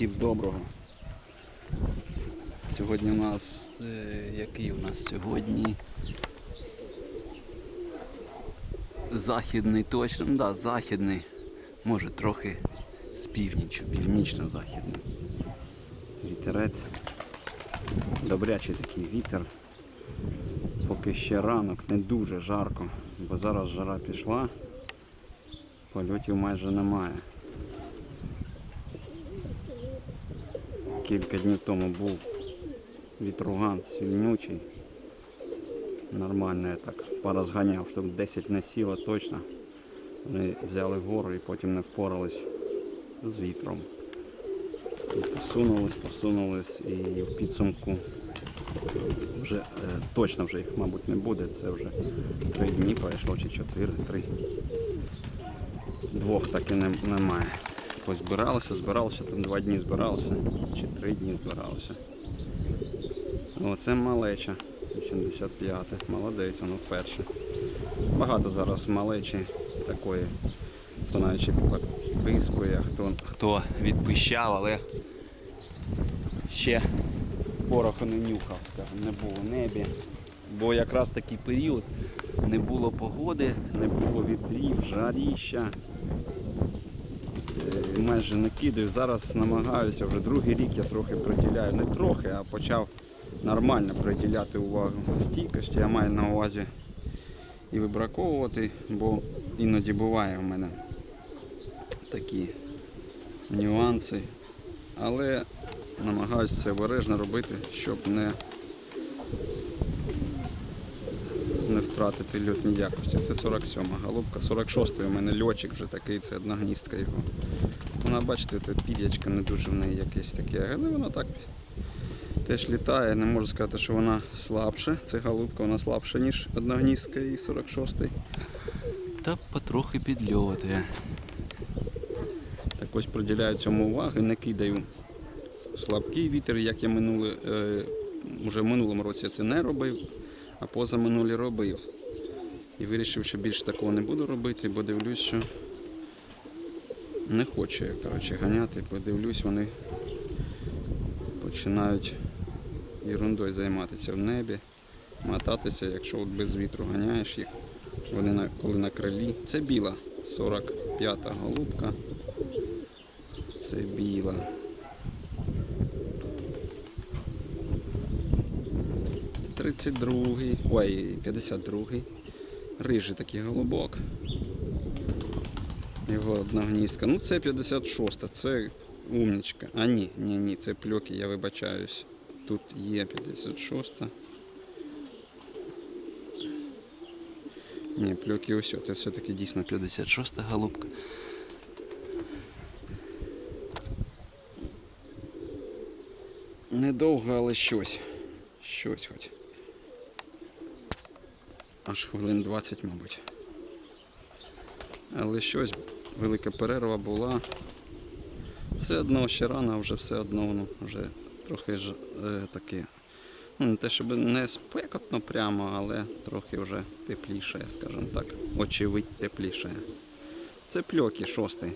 Всім доброго. Сьогодні у нас е, який у нас сьогодні? Західний точно, ну да, західний, може трохи з північ, північно-західний. Вітерець. Добрячий такий вітер. Поки ще ранок, не дуже жарко, бо зараз жара пішла, польотів майже немає. Кілька днів тому був вітруган сильнючий. Нормально я так порозганяв, щоб 10 не сіло точно. Вони взяли гору і потім не впорались з вітром. І посунулись, посунулись і в підсумку вже е, точно вже їх, мабуть, не буде. Це вже три дні пройшло чи чотири, три. Двох так і не, немає. Ось збиралося, збиралося, там два дні збиралося, чи три дні збиралося. Оце малеча, 85 молодець, воно вперше. Багато зараз малечі такої, хто навіть пискує, хто, хто відпищав, але ще пороху не нюхав, не було в небі. Бо якраз такий період не було погоди, не було вітрів, жаріща. Майже не кидаю. Зараз намагаюся, вже другий рік я трохи приділяю, не трохи, а почав нормально приділяти увагу стійкості. Я маю на увазі і вибраковувати, бо іноді буває в мене такі нюанси. Але намагаюся це обережно робити, щоб не, не втратити льотні якості. Це 47 голубка, 46-й у мене льотчик вже такий, це одна гніздка його. Вона, бачите, це пір'ячка не дуже в неї якесь таке, але вона так теж літає. Не можу сказати, що вона слабша. Це голубка, вона слабша, ніж одна гніздка і 46-й. Та потрохи підльотує. Так ось приділяю цьому увагу, не кидаю слабкий вітер, як я минуле, е, вже в минулому році я це не робив, а позаминулі робив. І вирішив, що більше такого не буду робити, бо дивлюсь, що не хочу я коротше, ганяти, бо дивлюсь, вони починають ерундою займатися в небі, мотатися, якщо от без вітру ганяєш їх, вони на, коли на крилі. Це біла, 45-та голубка. Це біла. Тридцять другий, ой, 52-й. Рижий такий голубок. Його одна гніздка. Ну це 56-та, це умнічка. А ні, ні, ні, це пльоки, я вибачаюсь. Тут є 56-та. Ні, пльоки ось, це все-таки дійсно 56-та голубка. Недовго, але щось. Щось хоч. Аж хвилин 20, мабуть. Але щось, велика перерва була. Все одно ще рано, а вже все одно воно вже трохи ж, е, таке. Ну, не те, щоб не спекотно прямо, але трохи вже тепліше, скажімо так. Очевидь тепліше. Це пльоки шостий.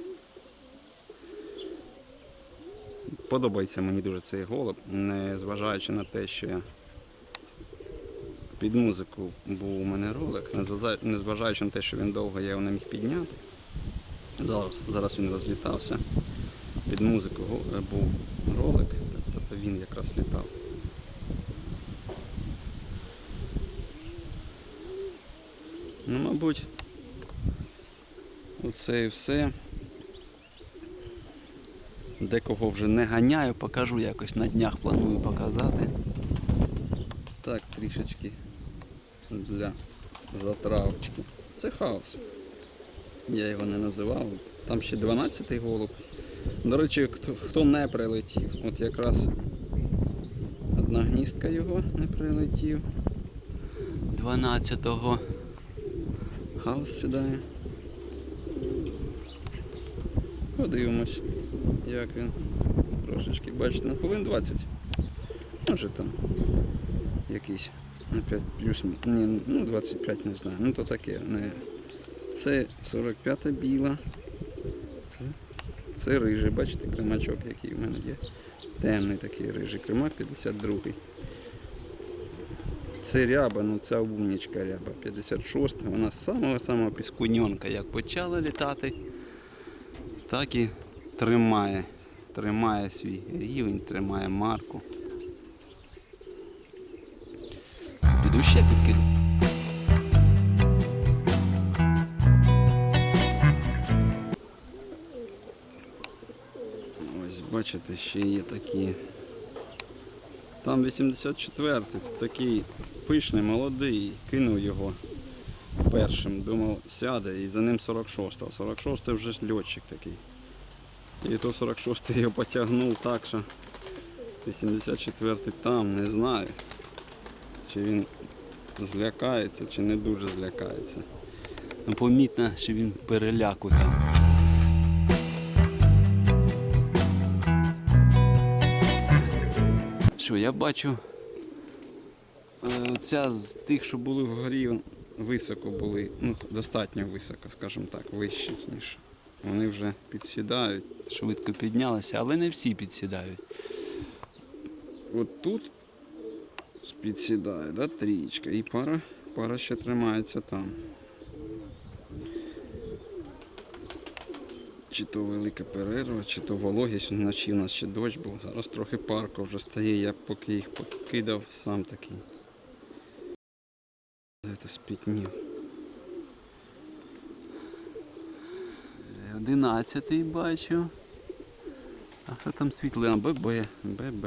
Подобається мені дуже цей голуб, не зважаючи на те, що я під музику був у мене ролик, не зважа- не зважаючи на те, що він довго я його не міг підняти. Зараз, зараз він розлітався. Під музику е, був ролик, тобто він якраз літав. Ну, мабуть, оце і все. Декого вже не ганяю, покажу якось на днях планую показати. Так, трішечки для затравочки. Це хаос. Я його не називав. Там ще 12-й голуб. До речі, хто, хто не прилетів, от якраз одна гніздка його не прилетів. 12-го хаос сідає. Подивимось, як він. Трошечки, бачите, на хвилин 20. Може там якийсь на 5 плюс ні, ну 25 не знаю. Ну то таке. Не. Це 45-та біла. Це Це рижий, бачите, кримачок, який в мене є. Темний такий рижий кримак 52-й. Це ряба, ну ця умнічка ряба 56-та. Вона з самого-самого піскуньонка. Як почала літати, так і тримає. Тримає свій рівень, тримає марку. Піду ще підкину. Бачите, ще є такі. Там 84-й, це такий пишний, молодий, кинув його першим, думав сяде і за ним 46-го. 46-й вже льотчик такий. І то 46-й його потягнув так, що 84-й там, не знаю. Чи він злякається, чи не дуже злякається. Ну, помітно, що він переляку там. Що, я бачу, е, ця з тих, що були вгорі, високо були, ну, достатньо високо, скажімо так, вище, ніж. Вони вже підсідають. Швидко піднялися, але не всі підсідають. От тут підсідає, да, трічка, і пара, пара ще тримається там. Чи то велика перерва, чи то вологість, вночі у нас ще дощ був, зараз трохи парку вже стає, я поки їх покидав, сам такий. Це спітнів. Одинадцятий бачу. А хто там світлина? ББ. ББ.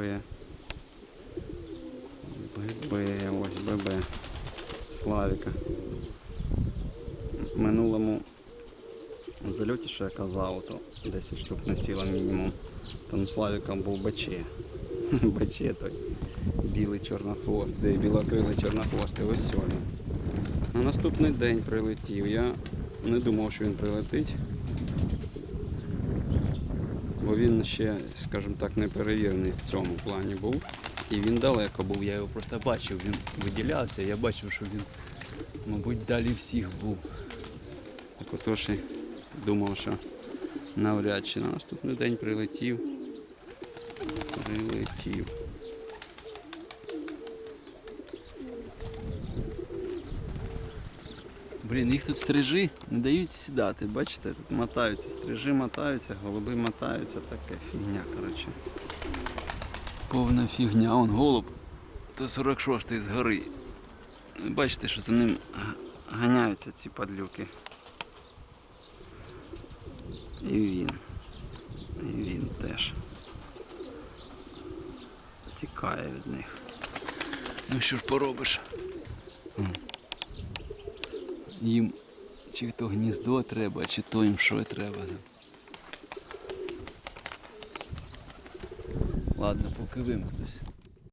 ББ, ось ББ. Славіка. В зальоті, що я казав, то 10 штук насіло мінімум. Там Славіка був БЧ. БЧ той. Білий чорнохвостий, білокрилий чорнохвостий, ось сьогодні. На наступний день прилетів. Я не думав, що він прилетить. Бо він ще, скажімо так, не перевірений в цьому плані був. І він далеко був. Я його просто бачив, він виділявся, я бачив, що він, мабуть, далі всіх був. Так отож і думав, що навряд чи на наступний день прилетів. Прилетів. Блін, їх тут стрижи. Не дають сідати, бачите, тут мотаються, стрижи мотаються, голуби мотаються, таке фігня, коротше. Повна фігня, он голуб. То 46-й згори. Бачите, що за ним ганяються ці падлюки. І він. І він теж. Тікає від них. Ну що ж поробиш? Їм чи то гніздо треба, чи то їм що треба. Ладно, поки вимкнусь.